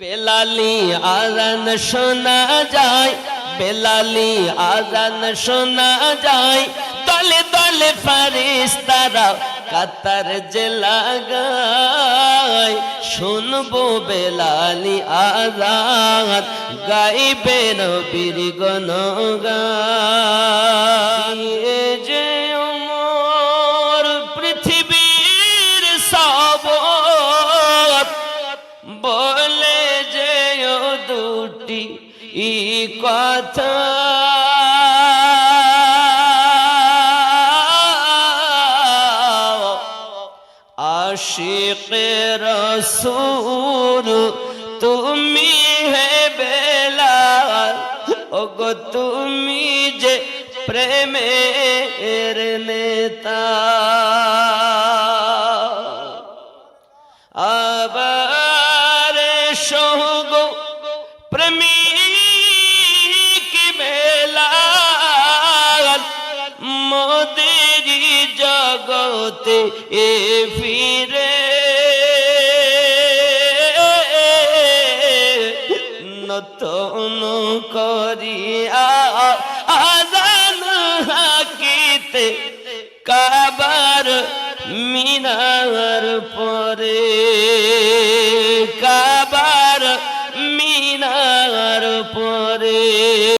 বেলালি আজান শোনা যায়, বেলালি আজান শোনা যায়। দলে দলে ফারিস তারা কাতার যে লাগায় শুনব বেলালি আজান, গাইবে নবীর গণ গায়ে যে উমর, পৃথিবীর সবত বলে কথা। আশিক রসুর তুমি হে বেলাল ওগো তুমি যে প্রেমের নেতা। জগতে এ ফিরে। নতুন করিয়া আজান হাকিতে কাবার মিনার পরে কাবার মিনার পরে।